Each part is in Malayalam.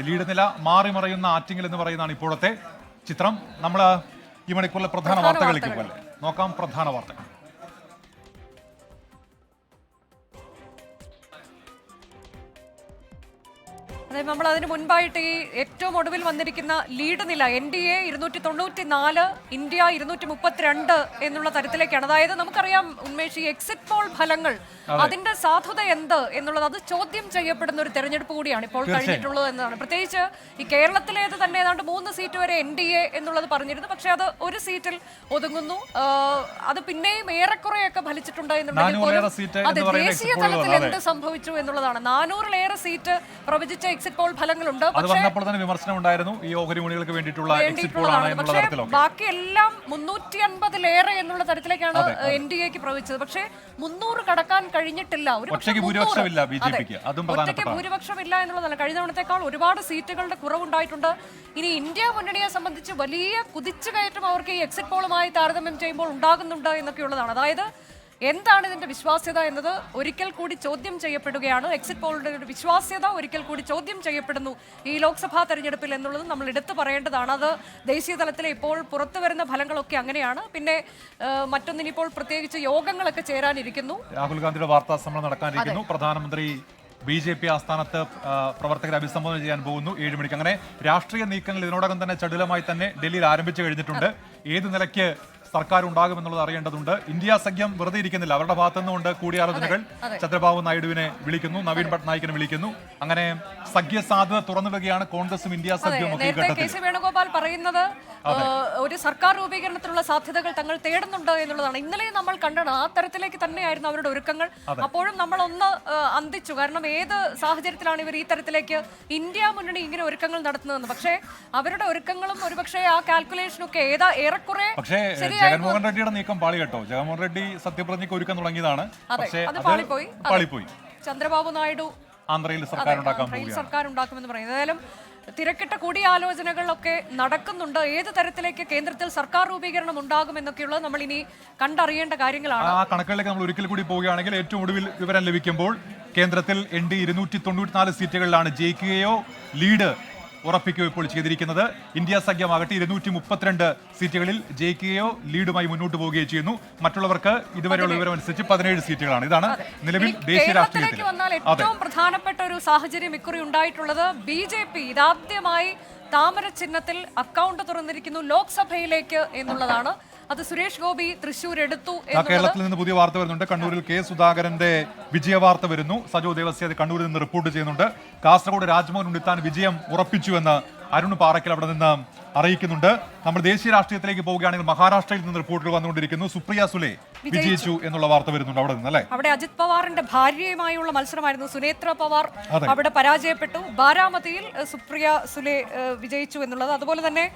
ലീഡ് നില മാറി മറയുന്ന ആറ്റിങ്ങൽ എന്ന് പറയുന്നതാണ് ഇപ്പോഴത്തെ ചിത്രം. നമ്മൾ ഈ മണിക്കൂറിലെ പ്രധാന വാർത്തകളിലേക്ക്. പോലെ നോക്കാം പ്രധാന വാർത്തകൾ. അതായത് നമ്മൾ അതിന് മുൻപായിട്ട് ഈ ഏറ്റവും ഒടുവിൽ വന്നിരിക്കുന്ന ലീഡ് നില എൻ ഡി എ ഇരുന്നൂറ്റി തൊണ്ണൂറ്റി നാല് ഇന്ത്യ ഇരുന്നൂറ്റി മുപ്പത്തിരണ്ട് എന്നുള്ള തരത്തിലേക്കാണ്. അതായത് നമുക്കറിയാം ഉന്മേഷ് ഈ എക്സിറ്റ് പോൾ ഫലങ്ങൾ അതിന്റെ സാധുത എന്ത് എന്നുള്ളത് അത് ചോദ്യം ചെയ്യപ്പെടുന്ന ഒരു തെരഞ്ഞെടുപ്പ് കൂടിയാണ് ഇപ്പോൾ കഴിഞ്ഞിട്ടുള്ളത് എന്നതാണ് പ്രത്യേകിച്ച് ഈ കേരളത്തിലേത് തന്നെ ഏതാണ്ട് മൂന്ന് സീറ്റ് വരെ എൻ ഡി എ എന്നുള്ളത് പറഞ്ഞിരുന്നു. പക്ഷെ അത് ഒരു സീറ്റിൽ ഒതുങ്ങുന്നു. അത് പിന്നെയും ഏറെക്കുറെയൊക്കെ ഫലിച്ചിട്ടുണ്ട് എന്നുണ്ടെങ്കിൽ പോലും അത് ദേശീയ തലത്തിൽ എന്ത് സംഭവിച്ചു എന്നുള്ളതാണ്. നാനൂറിലേറെ സീറ്റ് പ്രവചിച്ച എക്സിറ്റ് പോൾ ഫലങ്ങളുണ്ട്. അത് പക്ഷേ വന്നപ്പോൾ തന്നെ വിമർശനം ഉണ്ടായിരുന്നു ഈ ഓഹരി മണികൾക്ക് വേണ്ടിയിട്ടുള്ള എക്സിറ്റ് പോൾ ആണ് എന്നുള്ള തരത്തിലൊക്കെ ബാക്കി എല്ലാം മുന്നൂറ്റി അൻപതിലേറെ എന്നുള്ള തരത്തിലേക്കാണ് എൻ ഡി എക്ക് പ്രവചിച്ചത് പക്ഷേ മുന്നൂറ് കടക്കാൻ കഴിഞ്ഞിട്ടില്ല. ഒരു. ഭൂരിപക്ഷമില്ല ബി ജെ അതെ. പിക്ക്. അതും ഒറ്റയ്ക്ക് ഭൂരിപക്ഷമില്ല എന്നുള്ളതല്ല. കഴിഞ്ഞ തവണത്തെക്കാൾ ഒരുപാട് സീറ്റുകളുടെ കുറവുണ്ടായിട്ടുണ്ട്. ഇനി ഇന്ത്യ മുന്നണിയെ സംബന്ധിച്ച് വലിയ കുതിച്ചുകയറ്റം അവർക്ക് ഈ എക്സിറ്റ് പോളുമായി താരതമ്യം ചെയ്യുമ്പോൾ ഉണ്ടാകുന്നുണ്ട് എന്നൊക്കെയുള്ളതാണ്. അതായത് എന്താണ് ഇതിന്റെ വിശ്വാസ്യത എന്നത് ഒരിക്കൽ കൂടി ചോദ്യം ചെയ്യപ്പെടുകയാണ്. എക്സിറ്റ് പോളുടെ വിശ്വാസ്യത ഒരിക്കൽ കൂടി ചോദ്യം ചെയ്യപ്പെടുന്നു. ഈ ലോക്സഭാ തെരഞ്ഞെടുപ്പിൽ എന്നുള്ളത് നമ്മൾ എടുത്തു പറയേണ്ടതാണ്. അത് ദേശീയ തലത്തിലെ ഇപ്പോൾ പുറത്തു വരുന്ന ഫലങ്ങളൊക്കെ അങ്ങനെയാണ്. പിന്നെ മറ്റൊന്നിനിപ്പോൾ പ്രത്യേകിച്ച് യോഗങ്ങളൊക്കെ ചേരാനിരിക്കുന്നു. രാഹുൽ ഗാന്ധിയുടെ വാർത്താ സമ്മേളനം നടക്കാനിരിക്കുന്നു. പ്രധാനമന്ത്രി ബി ജെ പി ആസ്ഥാനത്ത് പ്രവർത്തകരെ അഭിസംബോധന ചെയ്യാൻ പോകുന്നു ഏഴ് മണിക്ക്. അങ്ങനെ രാഷ്ട്രീയ നീക്കങ്ങൾ ഇതിനോടകം തന്നെ ചടുലമായി തന്നെ ഡൽഹിയിൽ ആരംഭിച്ചു കഴിഞ്ഞിട്ടുണ്ട്. ഏത് നിലയ്ക്ക് സർക്കാർ ഉണ്ടാകുമെന്നുള്ളത് അറിയേണ്ടതുണ്ട്. ഇന്ത്യ സഖ്യം വെറുതെ ഇരിക്കുന്നില്ല. അവരുടെ ഭാഗത്തു നിന്നുകൊണ്ട് കൂടിയാലോചനകൾ ചന്ദ്രബാബു നായിഡുവിനെ വിളിക്കുന്നു നവീൻ പട്നായിക്കിനെ വിളിക്കുന്നു. അങ്ങനെ സഖ്യ സാധ്യത തുറന്നുവരികയാണ് കോൺഗ്രസും ഇന്ത്യ സഖ്യവും ഒക്കെ ഈ ഘട്ടത്തിൽ. പറയുന്നത് ഒരു സർക്കാർ രൂപീകരണത്തിനുള്ള സാധ്യതകൾ തങ്ങൾ തേടുന്നുണ്ട് എന്നുള്ളതാണ്. ഇന്നലെ നമ്മൾ കണ്ടത് ആ തരത്തിലേക്ക് തന്നെയായിരുന്നു അവരുടെ ഒരുക്കങ്ങൾ. അപ്പോഴും നമ്മൾ ഒന്ന് അന്തിച്ചു. കാരണം ഏത് സാഹചര്യത്തിലാണ് ഇവർ ഈ തരത്തിലേക്ക് ഇന്ത്യ മുന്നണി ഇങ്ങനെ ഒരുക്കങ്ങൾ നടത്തുന്നതെന്ന്. പക്ഷേ അവരുടെ ഒരുക്കങ്ങളും ഒരുപക്ഷെ ആ കാൽക്കുലേഷനും ഒക്കെ ഏതാ ഏറെക്കുറെ പക്ഷേ. ജഗൻമോഹൻ റെഡ്ഡിയുടെ നീക്കം പാളി കേട്ടോ ജഗൻമോഹൻ റെഡ്ഡി സത്യപ്രതിജ്ഞയ്ക്ക് ഒരുക്കം തുടങ്ങിയതാണ്. അത്. പാളിപ്പോയി. ചന്ദ്രബാബു നായിഡു ആന്ധ്രയിൽ സർക്കാർ ഉണ്ടാക്കാൻ സർക്കാർ ഉണ്ടാക്കുമെന്ന് പറയുന്നത്. ഏതായാലും തിരക്കിട്ട കൂടിയാലോചനകളൊക്കെ നടക്കുന്നുണ്ട്. ഏത് തരത്തിലേക്ക് കേന്ദ്രത്തിൽ സർക്കാർ രൂപീകരണം ഉണ്ടാകും എന്നൊക്കെയുള്ളത് നമ്മൾ ഇനി കണ്ടറിയേണ്ട കാര്യങ്ങളാണ്. ആ കണക്കുകളിലേക്ക് നമ്മൾ ഒരിക്കൽ കൂടി പോവുകയാണെങ്കിൽ ഏറ്റവും ഒടുവിൽ വിവരം ലഭിക്കുമ്പോൾ കേന്ദ്രത്തിൽ എൻ ഡി ഇരുന്നൂറ്റി തൊണ്ണൂറ്റിനാല് സീറ്റുകളിലാണ് ജയിക്കുകയോ ലീഡ് ഉറപ്പിക്കുകയോ ഇപ്പോൾ ചെയ്തിരിക്കുന്നത്. ഇന്ത്യ സഖ്യമാകട്ടെ ഇരുന്നൂറ്റി മുപ്പത്തിരണ്ട് സീറ്റുകളിൽ ജയിക്കുകയോ ലീഡുമായി മുന്നോട്ട് പോവുകയോ ചെയ്യുന്നു. മറ്റുള്ളവർക്ക് ഇതുവരെയുള്ള വിവരം അനുസരിച്ച് പതിനേഴ് സീറ്റുകളാണ്. ഇതാണ് നിലവിൽ ദേശീയ രാഷ്ട്രീയത്തിൽ ഏറ്റവും പ്രധാനപ്പെട്ട ഒരു സാഹചര്യം ഇക്കുറി ഉണ്ടായിട്ടുള്ളത് ബി ജെ പി ഇതാദ്യമായി താമര ചിഹ്നത്തിൽ അക്കൗണ്ട് തുറന്നിരിക്കുന്നു ലോക്സഭയിലേക്ക് എന്നുള്ളതാണ്. അത് സുരേഷ് ഗോപി തൃശൂർ എടുത്തു കേരളത്തിൽ നിന്ന് പുതിയ വാർത്ത വരുന്നുണ്ട്. കണ്ണൂരിൽ കെ സുധാകരന്റെ വിജയ വാർത്ത വരുന്നു. സജോ ദേവസ്യ അത് കണ്ണൂരിൽ നിന്ന് റിപ്പോർട്ട് ചെയ്യുന്നുണ്ട്. കാസർഗോഡ് രാജ്മോഹൻ ഉണ്ണിത്താൻ വിജയം ഉറപ്പിച്ചുവെന്ന് അരുൺ പാറയ്ക്കൽ അവിടെ നിന്ന് അറിയിക്കുന്നുണ്ട്. നമ്മൾ ദേശീയ രാഷ്ട്രീയത്തിലേക്ക് പോവുകയാണെങ്കിൽ മഹാരാഷ്ട്രയിൽ നിന്ന് റിപ്പോർട്ടുകൾ വന്നുകൊണ്ടിരിക്കുന്നു. സുപ്രിയ സുലെ വിജയിച്ചു. എന്നുള്ള വാർത്ത വരുന്നുണ്ട് അവിടെ നിന്ന് അല്ലേ? അവിടെ അജിത് പവാറിന്റെ ഭാര്യയുമായുള്ള മത്സരമായിരുന്നു. സുനേത്ര പവാർ അവിടെ പരാജയപ്പെട്ടു. ബാരാമതിയിൽ സുപ്രിയ സുലെ വിജയിച്ചു എന്നുള്ളത്. അതുപോലെ തന്നെ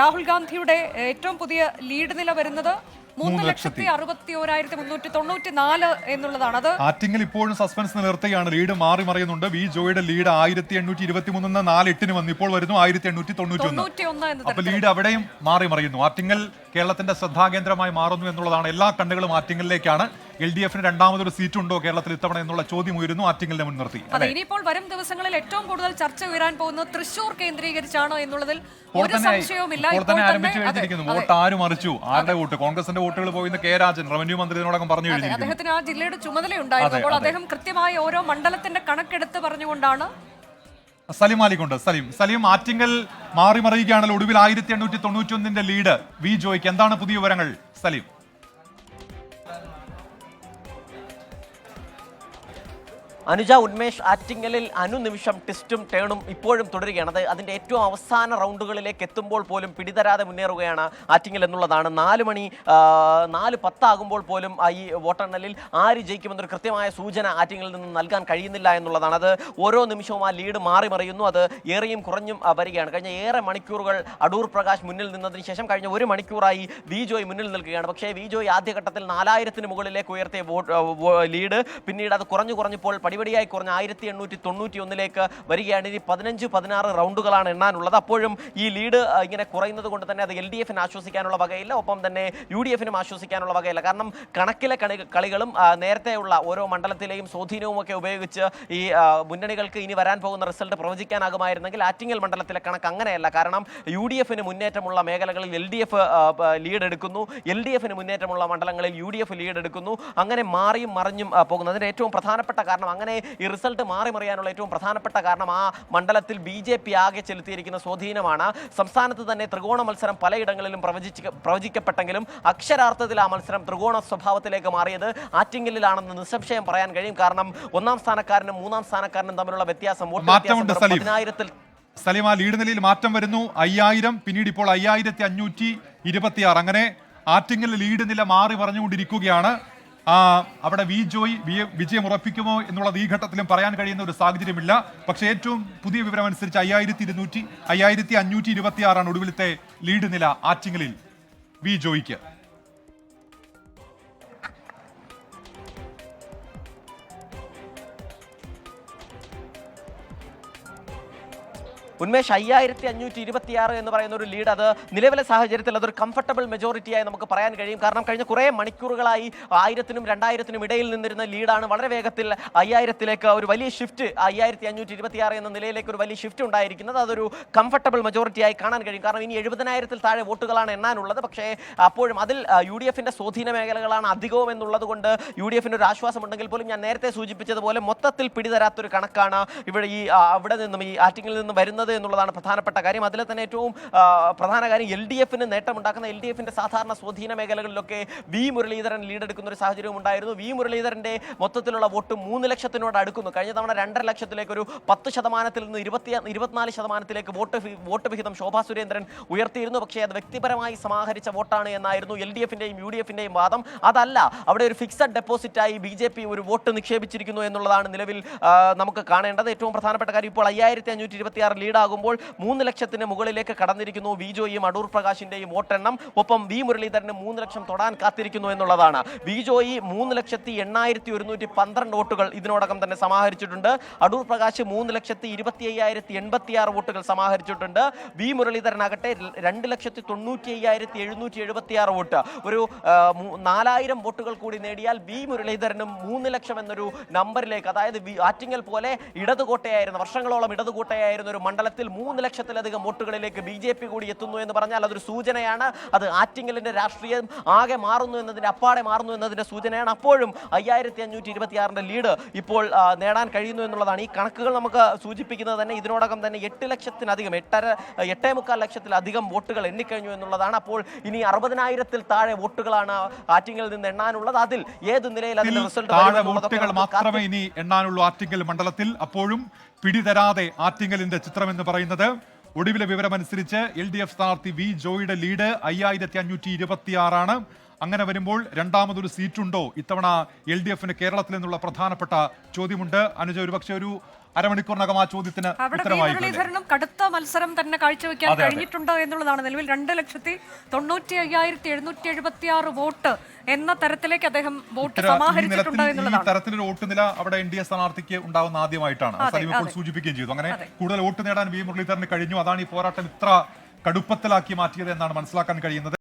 രാഹുൽ ഗാന്ധിയുടെ ഏറ്റവും പുതിയ ലീഡ് നില വരുന്നത് മൂന്ന് മൂന്ന് ലക്ഷത്തി അറുപത്തി ഓരായിരത്തി മുന്നൂറ്റി തൊണ്ണൂറ്റി നാല് എന്നുള്ളതാണ്. അത് ആറ്റിങ്ങൽ ഇപ്പോഴും സസ്പെൻസ് നിലർത്തുകയാണ് ലീഡ് മാറി മറിയുന്നുണ്ട്. വി ജോയുടെ ലീഡ് ആയിരത്തി എണ്ണൂറ്റി ഇരുപത്തി മൂന്നിന്ന് നാല് എട്ടിന് വന്നു. ഇപ്പോൾ വരുന്നു ആയിരത്തി എണ്ണൂറ്റി തൊണ്ണൂറ്റി ഒന്ന് അപ്പൊ ലീഡ് അവിടെയും മാറി മറിയുന്നു. ആറ്റിങ്ങൽ കേരളത്തിന്റെ ശ്രദ്ധാകേന്ദ്രമായി മാറുന്നു എന്നുള്ളതാണ് എല്ലാ കണ്ണുകളും ആറ്റിങ്ങലിലേക്കാണ്. എൽ ഡി എഫിന് രണ്ടാമതൊരു സീറ്റ് ഉണ്ടോ കേരളത്തിൽ ഇത്തവണ എന്നുള്ള ചോദ്യം ഉയരുന്നു ആറ്റിങ്ങലിനെ മുൻനിർത്തി. അതെ ഇനിയിപ്പോൾ വരും ദിവസങ്ങളിൽ ഏറ്റവും കൂടുതൽ ചർച്ച ഉയരാൻ പോകുന്നത് തൃശൂർ കേന്ദ്രീകരിച്ചാണോ എന്നുള്ളതിൽ ഒരു സംശയവുമില്ല. ഇപ്പോൾ തന്നെ ആരംഭിച്ചു കഴിഞ്ഞിരിക്കുന്നു. വോട്ട് ആര് മറിച്ചു? ആരുടെ വോട്ട്? കോൺഗ്രസിന്റെ വോട്ടുകൾ പോയിന്ന് കെ രാജൻ റവന്യൂ മന്ത്രി ഇതിനോടകം പറഞ്ഞു കഴിഞ്ഞിരിക്കുന്നു. അദ്ദേഹത്തിന് ആ ജില്ലയുടെ ചുമതലയുണ്ടായിരുന്നു അപ്പോൾ അദ്ദേഹം കൃത്യമായി ഓരോ മണ്ഡലത്തിന്റെ കണക്കെടുത്ത് പറഞ്ഞുകൊണ്ടാണ് സലിം മാലിക്കുണ്ട് സലീം സലീം ആറ്റിങ്ങൽ മാറി മറിയുകയാണല്ലോ ഒടുവിൽ ആയിരത്തി എണ്ണൂറ്റി തൊണ്ണൂറ്റി ഒന്നിന്റെ ലീഡ് വി ജോയ്ക്ക്. എന്താണ് പുതിയ വിവരങ്ങൾ സലീം? അനുജ ഉന്മേഷ് ആറ്റിങ്ങലിൽ അനുനിമിഷം ടെസ്റ്റും ടേണും ഇപ്പോഴും തുടരുകയാണ്. അത് അതിന്റെ ഏറ്റവും അവസാന റൗണ്ടുകളിലേക്ക് എത്തുമ്പോൾ പോലും പിടിതരാതെ മുന്നേറുകയാണ് ആറ്റിങ്ങൽ എന്നുള്ളതാണ്. നാല് മണി നാല് പത്താകുമ്പോൾ പോലും ഈ വോട്ടെണ്ണലിൽ ആര് ജയിക്കുമെന്നൊരു കൃത്യമായ സൂചന ആറ്റിങ്ങലിൽ നിന്ന് നൽകാൻ കഴിയുന്നില്ല എന്നുള്ളതാണ്. അത് ഓരോ നിമിഷവും ആ ലീഡ് മാറി മറിയുന്നു. അത് ഏറെയും കുറഞ്ഞും വരികയാണ്. കഴിഞ്ഞ ഏറെ മണിക്കൂറുകൾ അടൂർ പ്രകാശ് മുന്നിൽ നിന്നതിന് ശേഷം കഴിഞ്ഞ ഒരു മണിക്കൂറായി വിജോയ് മുന്നിൽ നിൽക്കുകയാണ്. പക്ഷേ വി ജോയ് ആദ്യഘട്ടത്തിൽ നാലായിരത്തിന് മുകളിലേക്ക് ഉയർത്തിയ ലീഡ്. പിന്നീട് അത് കുറഞ്ഞു കുറഞ്ഞപ്പോൾ പടിപടിയായി കുറഞ്ഞ ആയിരത്തി എണ്ണൂറ്റി തൊണ്ണൂറ്റി ഒന്നിലേക്ക് വരികയാണ്. ഇനി പതിനഞ്ച് പതിനാറ് റൗണ്ടുകളാണ് എണ്ണാനുള്ളത്. അപ്പോഴും ഈ ലീഡ് ഇങ്ങനെ കുറയുന്നത് കൊണ്ട് തന്നെ അത് എൽ ഡി എഫിന് ആശ്വസിക്കാനുള്ള വകയില്ല. ഒപ്പം തന്നെ യു ഡി എഫിനും ആശ്വസിക്കാനുള്ള വകയില്ല. കാരണം കണക്കിലെ കളി കളികളും നേരത്തെയുള്ള ഓരോ മണ്ഡലത്തിലെയും സ്വാധീനവും ഒക്കെ ഉപയോഗിച്ച് ഈ മുന്നണികൾക്ക് ഇനി വരാൻ പോകുന്ന റിസൾട്ട് പ്രവചിക്കാനാകുമായിരുന്നെങ്കിൽ ആറ്റിങ്ങൽ മണ്ഡലത്തിലെ കണക്ക് അങ്ങനെയല്ല. കാരണം യു ഡി എഫിന് മുന്നേറ്റമുള്ള മേഖലകളിൽ എൽ ഡി എഫ് ലീഡ് എടുക്കുന്നു എൽ ഡി എഫിന് മുന്നേറ്റമുള്ള മണ്ഡലങ്ങളിൽ യു ഡി എഫ് ലീഡ് എടുക്കുന്നു അങ്ങനെ മാറിയും മറിഞ്ഞും പോകുന്നു. ഏറ്റവും പ്രധാനപ്പെട്ട കാരണം അങ്ങനെ ഈ റിസൾട്ട് മാറി മറിയാനുള്ള ഏറ്റവും പ്രധാനപ്പെട്ട കാരണം ആ മണ്ഡലത്തിൽ ബി ജെ പി ആകെ ചെലുത്തിയിരിക്കുന്ന സ്വാധീനമാണ്. സംസ്ഥാനത്ത് തന്നെ ത്രികോണ മത്സരം പലയിടങ്ങളിലും പ്രവചിച്ച് പ്രവചിക്കപ്പെട്ടെങ്കിലും അക്ഷരാർത്ഥത്തിൽ ആ മത്സരം ത്രികോണ സ്വഭാവത്തിലേക്ക് മാറിയത് ആറ്റിങ്ങലിലാണെന്ന് നിസ്സംശയം പറയാൻ കഴിയും. കാരണം ഒന്നാം സ്ഥാനക്കാരനും മൂന്നാം സ്ഥാനക്കാരനും തമ്മിലുള്ള വ്യത്യാസം പതിനായിരത്തിൽ ആ സലീം. പതിനായിരത്തിൽ ലീഡ് നിലയിൽ മാറ്റം വരുന്നു. അയ്യായിരം പിന്നീട് ഇപ്പോൾ അയ്യായിരത്തി അഞ്ഞൂറ്റി ഇരുപത്തിയാറ്. അങ്ങനെ ആറ്റിങ്ങൽ ലീഡ് നില മാറി പറഞ്ഞുകൊണ്ടിരിക്കുകയാണ് ആ, അവിടെ വി ജോയ് വിജയം ഉറപ്പിക്കുമോ എന്നുള്ളത് ഈ ഘട്ടത്തിലും പറയാൻ കഴിയുന്ന ഒരു സാഹചര്യമില്ല. പക്ഷേ ഏറ്റവും പുതിയ വിവരം അനുസരിച്ച് അയ്യായിരത്തി ഇരുന്നൂറ്റി അയ്യായിരത്തി അഞ്ഞൂറ്റി ഇരുപത്തി ആറാണ് ഒടുവിലത്തെ ലീഡ് നില ആറ്റിങ്ങലിൽ വി ജോയ്ക്ക്. ഉന്മേഷ് അയ്യായിരത്തി അഞ്ഞൂറ്റി ഇരുപത്തിയാറ് എന്ന് പറയുന്ന ഒരു ലീഡ് അത് നിലവിലെ സാഹചര്യത്തിൽ അതൊരു കംഫർട്ടബിൾ മെജോറിറ്റിയായി നമുക്ക് പറയാൻ കഴിയും. കാരണം കഴിഞ്ഞ കുറേ മണിക്കൂറുകളായി ആയിരത്തിനും രണ്ടായിരത്തിനും ഇടയിൽ നിന്നിരുന്ന ലീഡാണ് വളരെ വേഗത്തിൽ അയ്യായിരത്തിലേക്ക് ഒരു വലിയ ഷിഫ്റ്റ് അയ്യായിരത്തി അഞ്ഞൂറ്റി ഇരുപത്തിയാറ് എന്ന നിലയിലേക്ക് ഒരു വലിയ ഷിഫ്റ്റ് ഉണ്ടായിരിക്കുന്നത്. അതൊരു കംഫർട്ടബിൾ മെജോറിറ്റിയായി കാണാൻ കഴിയും. കാരണം ഇനി എഴുപതിനായിരത്തിൽ താഴെ വോട്ടുകളാണ് എണ്ണാനുള്ളത്. പക്ഷേ അപ്പോഴും അതിൽ യു ഡി എഫിന്റെ സ്വാധീന മേഖലകളാണ് അധികവും എന്നുള്ളത് കൊണ്ട് യു ഡി എഫിന് ഒരു ആശ്വാസമുണ്ടെങ്കിൽ പോലും ഞാൻ നേരത്തെ സൂചിപ്പിച്ചതുപോലെ മൊത്തത്തിൽ പിടിതരാത്തൊരു കണക്കാണ് ഇവിടെ ഈ അവിടെ നിന്നും ഈ ആറ്റിങ്ങിൽ നിന്നും വരുന്നത് എന്നുള്ളതാണ് പ്രധാനപ്പെട്ട കാര്യം. അതിലെ തന്നെ ഏറ്റവും പ്രധാന കാര്യം എൽ ഡി എഫിന് നേട്ടമുണ്ടാക്കുന്ന എൽ ഡി എഫിന്റെ സാധാരണ സ്വാധീന മേഖലകളിലൊക്കെ വി മുരളീധരൻ ലീഡെടുക്കുന്ന ഒരു സാഹചര്യവും ഉണ്ടായിരുന്നു. വി മുരളീധരന്റെ മൊത്തത്തിലുള്ള വോട്ട് മൂന്ന് ലക്ഷത്തിനോട് അടുക്കുന്നു. കഴിഞ്ഞ തവണ രണ്ടര ലക്ഷത്തിലേക്ക് ഒരു പത്ത് ശതമാനത്തിൽ നിന്ന് ഇരുപത്തി ഇരുപത്തിനാല് ശതമാനത്തിലേക്ക് വോട്ട് വോട്ട് വിഹിതം ശോഭാ സുരേന്ദ്രൻ ഉയർത്തിയിരുന്നു. പക്ഷേ അത് വ്യക്തിപരമായി സമാഹരിച്ച വോട്ടാണ് എന്നായിരുന്നു എൽ ഡി എഫിന്റെയും യു ഡി എഫിന്റെയും വാദം. അതല്ല അവിടെ ഒരു ഫിക്സഡ് ഡെപ്പോസിറ്റായി ബി ജെ പി ഒരു വോട്ട് നിക്ഷേപിച്ചിരിക്കുന്നു എന്നുള്ളതാണ് നിലവിൽ നമുക്ക് കാണേണ്ടത്. ഏറ്റവും പ്രധാനപ്പെട്ട കാര്യം ഇപ്പോൾ അയ്യായിരത്തി അഞ്ഞൂറ്റി ഇരുപത്തി ആറ് ലീഡാകുമ്പോൾ മൂന്ന് ലക്ഷത്തിന് മുകളിലേക്ക് കടന്നിരിക്കുന്നു. വി ജോയിയും അടൂർ പ്രകാശിന്റെയും വോട്ടെണ്ണം. ഒപ്പം വി മുരളീധരന് മൂന്ന് ലക്ഷം തൊടാൻ കാത്തിരിക്കുന്നു എന്നുള്ളതാണ്. വി ജോയി മൂന്ന് ലക്ഷത്തി എണ്ണായിരത്തി ഒരുന്നൂറ്റി പന്ത്രണ്ട് വോട്ടുകൾ ഇതിനോടകം തന്നെ സമാഹരിച്ചിട്ടുണ്ട്. അടൂർ പ്രകാശ് മൂന്ന് ലക്ഷത്തി ഇരുപത്തി അയ്യായിരത്തി എൺപത്തി ആറ് വോട്ടുകൾ സമാഹരിച്ചിട്ടുണ്ട്. വി മുരളീധരനാകട്ടെ രണ്ട് ലക്ഷത്തി തൊണ്ണൂറ്റി അയ്യായിരത്തി എഴുന്നൂറ്റി എഴുപത്തി ആറ് വോട്ട്. ഒരു നാലായിരം വോട്ടുകൾ കൂടി നേടിയാൽ വി മുരളീധരനും മൂന്ന് ലക്ഷം എന്നൊരു നമ്പറിലേക്ക് അതായത് ആറ്റിങ്ങൽ പോലെ ഇടതുകോട്ടയായിരുന്നു വർഷങ്ങളോളം ഇടതുകോട്ടയായിരുന്ന ഒരു മണ്ഡലത്തിൽ മൂന്ന് ലക്ഷത്തിലധികം വോട്ടുകളിലേക്ക് ബി ജെ പി കൂടി എത്തുന്നു എന്ന് പറഞ്ഞാൽ അതൊരു സൂചനയാണ്. അത് ആറ്റിങ്ങലിന്റെ രാഷ്ട്രീയം ആകെ മാറുന്നു എന്നതിന്റെ അപ്പാടെ മാറുന്നു എന്നതിന്റെ സൂചനയാണ്. അപ്പോഴും അയ്യായിരത്തി അഞ്ഞൂറ്റി ഇരുപത്തിയാറിന്റെ ലീഡ് ഇപ്പോൾ നേടാൻ കഴിയുന്നു എന്നുള്ളതാണ്. ഈ കണക്കുകൾ നമുക്ക് സൂചിപ്പിക്കുന്നത് തന്നെ ഇതിനോടകം തന്നെ എട്ട് ലക്ഷത്തിനധികം എട്ടര എട്ടേ മുക്കാൽ ലക്ഷത്തിലധികം വോട്ടുകൾ എണ്ണിക്കഴിഞ്ഞു എന്നുള്ളതാണ്. അപ്പോൾ ഇനി അറുപതിനായിരത്തിൽ താഴെ വോട്ടുകളാണ് ആറ്റിങ്ങിൽ നിന്ന് എണ്ണാനുള്ളത്. അതിൽ ഏത് നിലയിൽ അതിന്റെ റിസൾട്ട് വോട്ടുകൾ മാത്രമേ ഇനി എണ്ണാനുള്ളൂ ആറ്റിങ്ങൽ മണ്ഡലത്തിൽ. അപ്പോഴും പിടിതരാതെ ആറ്റിങ്ങലിന്റെ ചിത്രം എന്ന് പറയുന്നത്. ഒടുവിലെ വിവരമനുസരിച്ച് എൽ ഡി എഫ് സ്ഥാനാർത്ഥി വി ജോയിയുടെ ലീഡ് അയ്യായിരത്തി അഞ്ഞൂറ്റി ഇരുപത്തിയാറാണ് അങ്ങനെ വരുമ്പോൾ രണ്ടാമതൊരു സീറ്റുണ്ടോ? ഇത്തവണ എൽ ഡി എഫിന് കേരളത്തിൽ നിന്നുള്ള പ്രധാനപ്പെട്ട ചോദ്യമുണ്ട്. അനുജ ഒരുപക്ഷെ ഒരു അരമണിക്കൂറിനകം ആ ചോദ്യത്തിന് കടുത്ത മത്സരം തന്നെ കാഴ്ചവെക്കാൻ. കഴിഞ്ഞിട്ടുണ്ട് എന്നുള്ളതാണ് നിലവിൽ രണ്ട് ലക്ഷത്തി തൊണ്ണൂറ്റി അയ്യായിരത്തി എഴുന്നൂറ്റി എഴുപത്തി ആറ് വോട്ട് എന്ന തരത്തിലേക്ക് അദ്ദേഹം വോട്ട് സമാഹരിച്ചിട്ടുണ്ട് എന്നുള്ളതാണ്. തരത്തിലൊരു വോട്ട് നില അവിടെ എൻ ഡി എ സ്ഥാനാർത്ഥിക്ക് ഉണ്ടാവുന്ന ആദ്യമായിട്ടാണ്. സലീം സൂചിപ്പിക്കുകയും ചെയ്തു. അങ്ങനെ കൂടുതൽ വോട്ട് നേടാൻ വി മുരളീധരന് കഴിഞ്ഞു. അതാണ് ഈ പോരാട്ടം ഇത്ര കടുപ്പത്തിലാക്കി മാറ്റിയത് എന്നാണ് മനസ്സിലാക്കാൻ കഴിയുന്നത്.